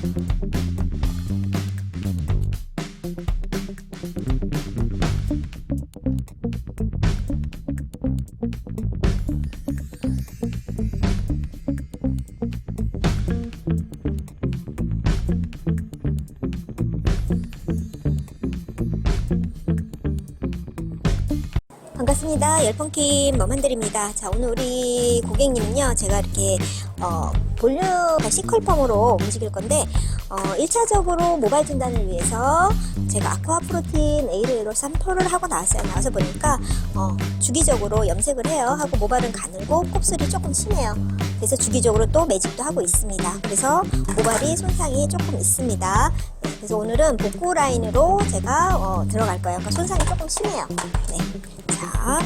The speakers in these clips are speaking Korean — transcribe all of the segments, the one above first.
Thank you. 반갑습니다. 열펑킴 머만들입니다. 자, 오늘 우리 고객님은요, 제가 이렇게, 어, 볼륨 C컬펌으로 움직일 건데, 어, 1차적으로 모발 진단을 위해서 제가 아쿠아 프로틴 A를 3%를 하고 나왔어요. 나와서 보니까, 어, 주기적으로 염색을 해요. 하고 모발은 가늘고 곱슬이 조금 심해요. 그래서 주기적으로 또 매직도 하고 있습니다. 그래서 모발이 손상이 조금 있습니다. 네, 그래서 오늘은 복구 라인으로 제가 어, 들어갈 거예요. 그러니까 손상이 조금 심해요. 네. 자,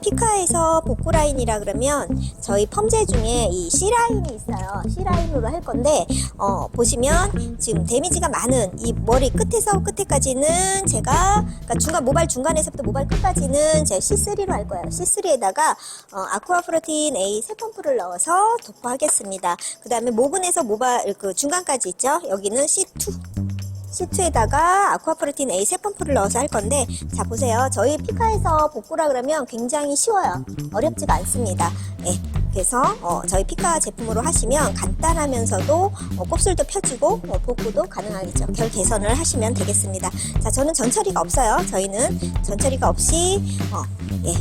피카에서 복구 라인이라 그러면 저희 펌제 중에 이 C 라인이 있어요. C 라인으로 할 건데 어, 보시면 지금 데미지가 많은 이 머리 끝에서 끝에까지는 제가 그러니까 중간 모발 중간에서부터 모발 끝까지는 제가 C3로 할 거예요. C3에다가 어, 아쿠아 프로틴 A 세 펌프를 넣어서 도포하겠습니다. 그 다음에 모근에서 모발 그 중간까지 있죠. 여기는 C2. C2에다가 아쿠아프로틴 A 세 펌프를 넣어서 할 건데 자 보세요. 저희 피카에서 복구라 그러면 굉장히 쉬워요. 어렵지가 않습니다. 예, 그래서 어, 저희 피카 제품으로 하시면 간단하면서도 어, 곱슬도 펴지고 어, 복구도 가능하겠죠. 결 개선을 하시면 되겠습니다. 자 저는 전처리가 없어요. 저희는 전처리가 없이 어, 예.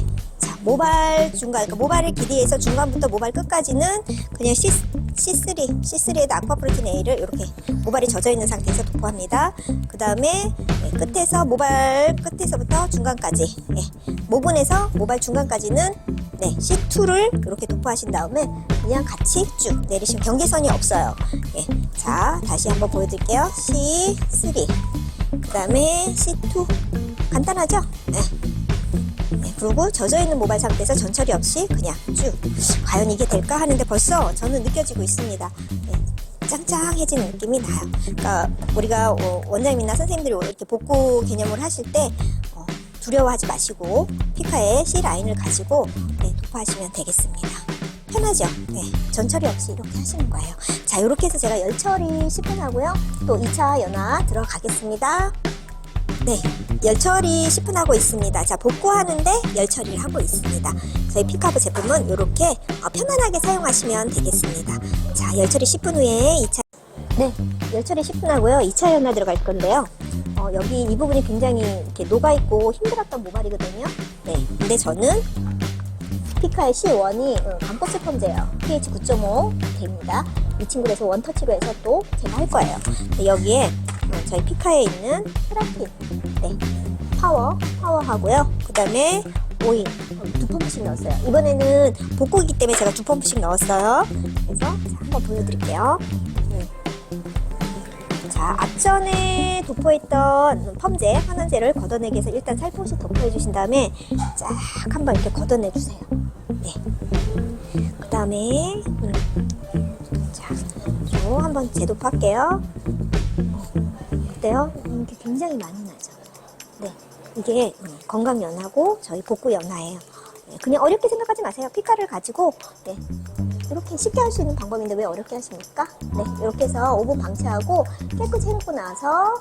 자, 모발 중간, 그러니까 모발을 기대해서 중간부터 모발 끝까지는 그냥 C, C3, C3에다 아쿠아프로틴 A를 이렇게 모발이 젖어 있는 상태에서 도포합니다. 그 다음에 끝에서 모발 끝에서부터 중간까지, 예, 모근에서 모발 중간까지는 네, C2를 이렇게 도포하신 다음에 그냥 같이 쭉 내리시면 경계선이 없어요. 예, 자, 다시 한번 보여드릴게요. C3, 그 다음에 C2. 간단하죠? 네. 네, 그리고 젖어있는 모발 상태에서 전처리 없이 그냥 쭉. 과연 이게 될까 하는데 벌써 저는 느껴지고 있습니다. 네, 짱짱해진 느낌이 나요. 그러니까 우리가 어, 원장님이나 선생님들이 이렇게 복구 개념을 하실 때 어, 두려워하지 마시고 피카의 C 라인을 가지고 네, 도포하시면 되겠습니다. 편하죠? 네, 전처리 없이 이렇게 하시는 거예요. 자 이렇게 해서 제가 열처리 10분 하고요. 또 2차 연화 들어가겠습니다 네, 열처리 10분 하고 있습니다. 자, 복구하는데 열처리를 하고 있습니다. 저희 피카브 제품은 이렇게 어, 편안하게 사용하시면 되겠습니다. 자, 열처리 10분 후에 2차 네, 열처리 10분 하고요. 2차 연화 들어갈 건데요. 어, 여기 이 부분이 굉장히 이렇게 녹아있고 힘들었던 모발이거든요. 네, 근데 저는 피카의 C1이 어, 감포스 펌제예요. pH 9.5 됩니다. 이 친구에서 원터치로 해서 또 제가 할 거예요. 네, 여기에 어, 저희 피카에 있는 프라틴, 네, 파워, 파워 하고요. 그 다음에 오일 어, 두 펌프씩 넣었어요. 이번에는 복구이기 때문에 제가 두 펌프씩 넣었어요. 그래서 자, 한번 보여드릴게요. 음. 자, 앞전에 도포했던 펌제, 환원제를 걷어내기 위해서 일단 살포시 도포해 주신 다음에 쫙 한번 이렇게 걷어내 주세요. 네. 그 다음에 음. 자, 또 한번 재도포할게요. 어때요? 음, 이게 굉장히 많이 나죠. 네, 이게 음, 건강 연하고 저희 복구 연하예요. 네, 그냥 어렵게 생각하지 마세요. 피카를 가지고 네, 이렇게 쉽게 할 수 있는 방법인데 왜 어렵게 하십니까? 네, 이렇게 해서 5분 방치하고 깨끗이 해놓고 나서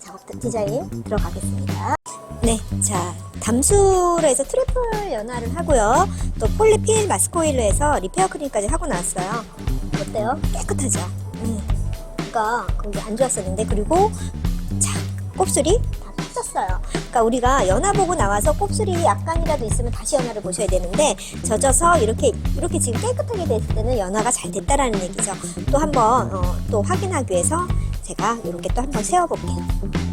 작업 디자인 들어가겠습니다. 네, 자 담수로 해서 트리플 연화를 하고요. 또 폴리필 마스코일로 해서 리페어 크림까지 하고 나왔어요. 어때요? 깨끗하죠? 음. 가 거기 안 좋았었는데 그리고 자 곱슬이 다 펴졌어요. 그러니까 우리가 연화 보고 나와서 곱슬이 약간이라도 있으면 다시 연화를 보셔야 되는데 젖어서 이렇게 이렇게 지금 깨끗하게 됐을 때는 연화가 잘 됐다라는 얘기죠. 또 한번 어, 또 확인하기 위해서 제가 이렇게 또 한번 세워볼게요.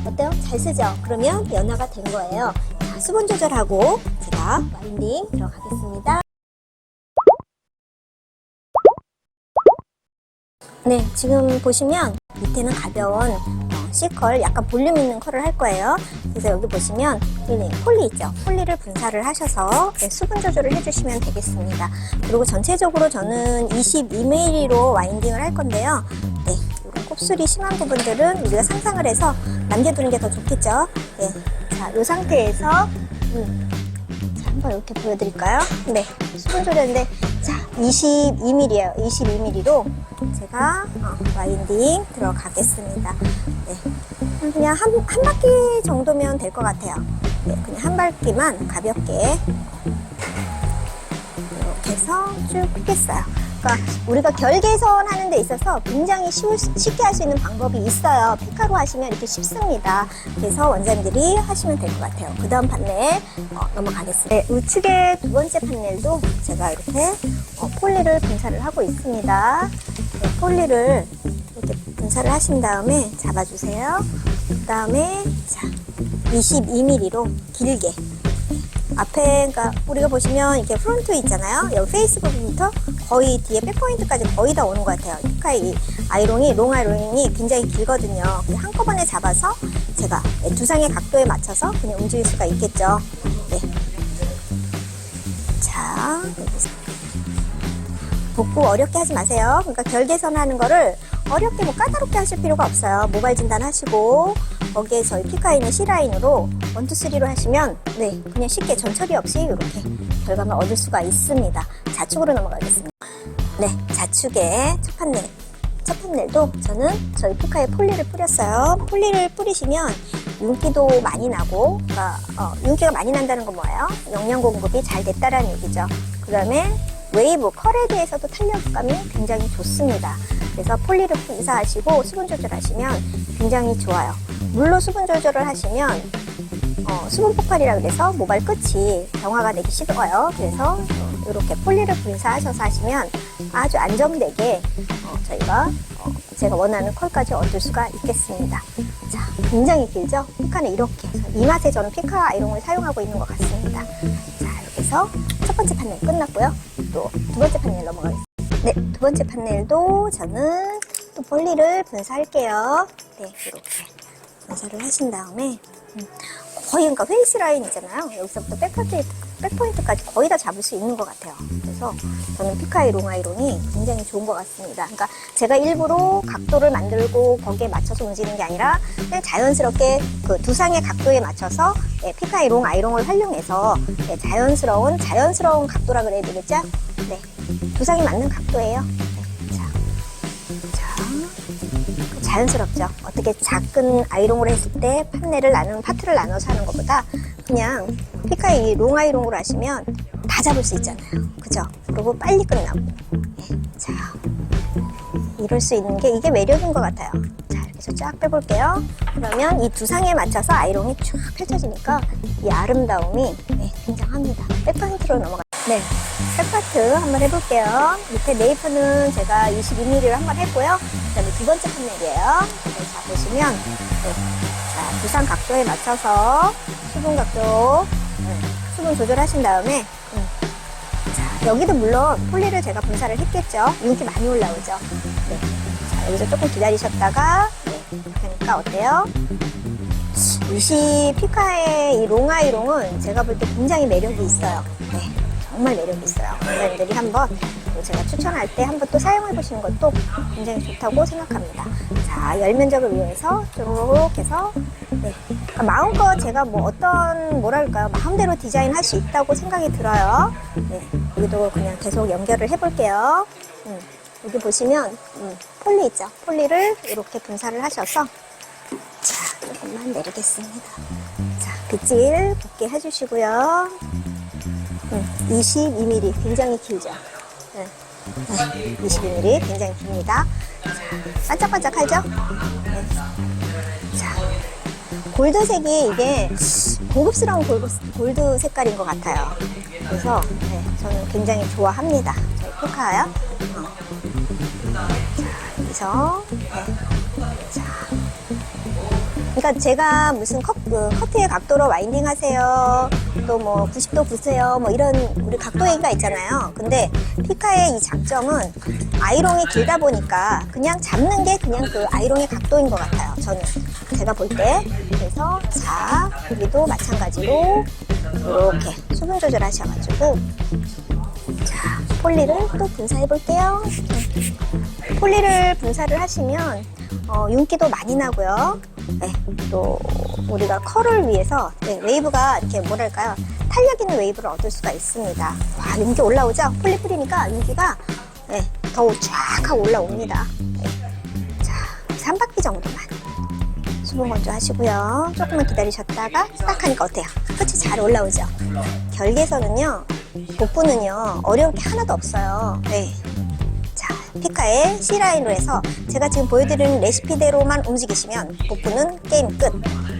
어때요? 잘 쓰죠? 그러면 연화가 된 거예요. 자, 수분 조절하고 제가 와인딩 들어가겠습니다. 네, 지금 보시면 밑에는 가벼운 어, C컬, 약간 볼륨 있는 컬을 할 거예요. 그래서 여기 보시면 네, 폴리 있죠? 폴리를 분사를 하셔서 네, 수분 조절을 해주시면 되겠습니다. 그리고 전체적으로 저는 22mm로 와인딩을 할 건데요. 네, 곱슬이 심한 부분들은 우리가 상상을 해서 남겨두는 게 더 좋겠죠? 네, 자, 이 상태에서 음, 자, 한번 이렇게 보여드릴까요? 네, 수분 조절인데 자, 22mm예요. 22mm로 제가 어, 와인딩 들어가겠습니다. 네. 그냥 한, 한 바퀴 정도면 될 것 같아요. 네, 그냥 한 바퀴만 가볍게 이렇게 해서 쭉 펴겠어요. 그러니까 우리가 결 개선하는 데 있어서 굉장히 쉬울, 쉽게 할 수 있는 방법이 있어요. 피카로 하시면 이렇게 쉽습니다. 그래서 원장님들이 하시면 될 것 같아요. 그 다음 판넬 어, 넘어가겠습니다. 네, 우측의 두 번째 판넬도 제가 이렇게 어, 폴리를 분사를 하고 있습니다. 네, 폴리를 이렇게 분사를 하신 다음에 잡아주세요. 그 다음에 자 22mm로 길게 앞에 그러니까 우리가 보시면 이렇게 프론트 있잖아요. 여기 페이스 부분부터 거의 뒤에 백포인트까지 거의 다 오는 것 같아요. 피카의 이 아이롱이 롱 아이롱이 굉장히 길거든요. 한꺼번에 잡아서 제가 네, 두상의 각도에 맞춰서 그냥 움직일 수가 있겠죠. 네. 자, 복구 어렵게 하지 마세요. 그러니까 결 개선하는 거를 어렵게 뭐 까다롭게 하실 필요가 없어요. 모발 진단 하시고 거기에 저희 있는 C라인으로 원투 쓰리로 하시면 네 그냥 쉽게 전처리 없이 이렇게 결과물 얻을 수가 있습니다. 좌측으로 넘어가겠습니다. 네 좌측에 첫 판넬 첫 판넬도 저는 저희 피카에 폴리를 뿌렸어요. 폴리를 뿌리시면 윤기도 많이 나고 그러니까 어, 윤기가 많이 난다는 건 뭐예요? 영양 공급이 잘 됐다라는 얘기죠. 그 다음에 웨이브 컬에 대해서도 탄력감이 굉장히 좋습니다. 그래서 폴리를 분사하시고 수분 조절하시면 굉장히 좋아요. 물로 수분 조절을 하시면 어, 수분 폭발이라 그래서 모발 끝이 경화가 되기 쉽어요. 그래서 이렇게 폴리를 분사하셔서 하시면 아주 안정되게 어, 저희가 어, 제가 원하는 컬까지 얻을 수가 있겠습니다. 자, 굉장히 길죠? 피카는 이렇게 이 맛에 저는 피카 아이롱을 사용하고 있는 것 같습니다. 자, 이렇게 해서 첫 번째 판넬 끝났고요. 또 두 번째 판넬 넘어가겠습니다. 네, 두 번째 판넬도 저는 또 폴리를 분사할게요. 네, 이렇게 분사를 하신 다음에 음, 거의 그러니까 페이스 라인 이잖아요. 여기서부터 백포인트, 백포인트까지 거의 다 잡을 수 있는 것 같아요. 그래서 저는 피카이 롱아이롱이 굉장히 좋은 것 같습니다. 그러니까 제가 일부러 각도를 만들고 거기에 맞춰서 움직이는 게 아니라 그냥 자연스럽게 그 두상의 각도에 맞춰서 예, 피카이 롱 아이롱을 활용해서 예, 자연스러운 자연스러운 각도라 그래야 되겠죠? 네, 두상이 맞는 각도예요. 네, 자, 자. 자연스럽죠. 어떻게 작은 아이롱으로 했을 때 판넬을 나누는 파트를 나눠서 하는 것보다 그냥 피카 이 롱아이롱으로 하시면 다 잡을 수 있잖아요. 그죠? 그리고 빨리 끝나고. 예, 자, 이럴 수 있는 게 이게 매력인 것 같아요. 자, 이렇게 해서 쫙 빼볼게요. 그러면 이 두상에 맞춰서 아이롱이 쫙 펼쳐지니까 이 아름다움이 네, 굉장합니다. 백파인트로 넘어가. 네, 백파트 한번 해볼게요. 밑에 네이프는 제가 22mm로 한번 했고요. 그 다음에 두 번째 판넬이에요. 네, 자, 보시면, 네. 자, 두상 각도에 맞춰서 수분 각도, 네, 수분 조절하신 다음에, 음. 자, 여기도 물론 폴리를 제가 분사를 했겠죠. 윤기 많이 올라오죠. 네. 자, 여기서 조금 기다리셨다가, 네. 그러니까 어때요? 루시 피카의 이 롱아이롱은 제가 볼 때 굉장히 매력이 있어요. 네. 정말 매력이 있어요. 원장님들이 한번 또 제가 추천할 때 한번 또 사용해 보시는 것도 굉장히 좋다고 생각합니다. 자, 열 면적을 이용해서 쭉 해서 네. 그러니까 마음껏 제가 뭐 어떤 뭐랄까요 마음대로 디자인할 수 있다고 생각이 들어요. 네. 여기도 그냥 계속 연결을 해볼게요. 음. 여기 보시면 음, 폴리 있죠. 폴리를 이렇게 분사를 하셔서 자, 조금만 내리겠습니다. 자, 빗질 곱게 해주시고요. 음, 22mm 굉장히 길죠. 네. 네, 22mm 굉장히 깁니다. 자, 반짝반짝하죠? 네. 자, 골드색이 이게 고급스러운 골드, 골드 색깔인 것 같아요. 그래서 네, 저는 굉장히 좋아합니다. 포카요. 어. 자, 여기서 네. 자, 그러니까 제가 무슨 컷, 그 커트의 각도로 와인딩 하세요. 또 뭐 90도 부세요. 뭐 이런 우리 각도 얘기가 있잖아요. 근데 피카의 이 장점은 아이롱이 길다 보니까 그냥 잡는 게 그냥 그 아이롱의 각도인 것 같아요. 저는 제가 볼 때. 그래서 자, 여기도 마찬가지로 이렇게 수분 조절하셔가지고 자, 폴리를 또 분사해 볼게요. 폴리를 분사를 하시면 어, 윤기도 많이 나고요. 네, 또 우리가 컬을 위해서 네, 웨이브가 이렇게 뭐랄까요 탄력 있는 웨이브를 얻을 수가 있습니다. 와 윤기 올라오죠? 폴리 뿌리니까 윤기가 네, 더 쫙 하고 올라옵니다. 네. 자, 3바퀴 정도만. 수분 건조 하시고요. 조금만 기다리셨다가 딱 하니까 어때요? 끝이 잘 올라오죠? 결계선은요, 복부는요, 어려울 게 하나도 없어요. 네. 자, 피카의 C라인으로 해서 제가 지금 보여드리는 레시피대로만 움직이시면 복부는 게임 끝.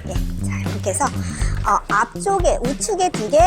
예. 자, 이렇게 해서 어, 앞쪽에 우측에 두 개,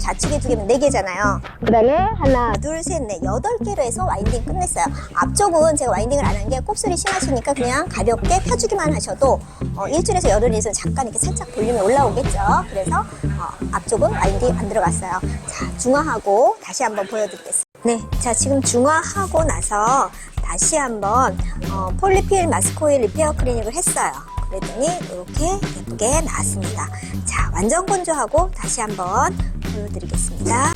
좌측에 두 개면 네 개잖아요. 그 다음에 하나, 둘, 셋, 넷, 여덟 개로 해서 와인딩 끝냈어요. 앞쪽은 제가 와인딩을 안 한 게 곱슬이 심하시니까 그냥 가볍게 펴주기만 하셔도 어, 일주일에서 열흘에서 잠깐 이렇게 살짝 볼륨이 올라오겠죠. 그래서 어, 앞쪽은 와인딩 안 들어갔어요. 자, 중화하고 다시 한번 보여드리겠습니다. 네, 자 지금 중화하고 나서 다시 한번 어, 폴리필 마스코일 리페어 클리닉을 했어요. 그랬더니 이렇게 예쁘게 나왔습니다. 자, 완전 건조하고 다시 한번 보여드리겠습니다.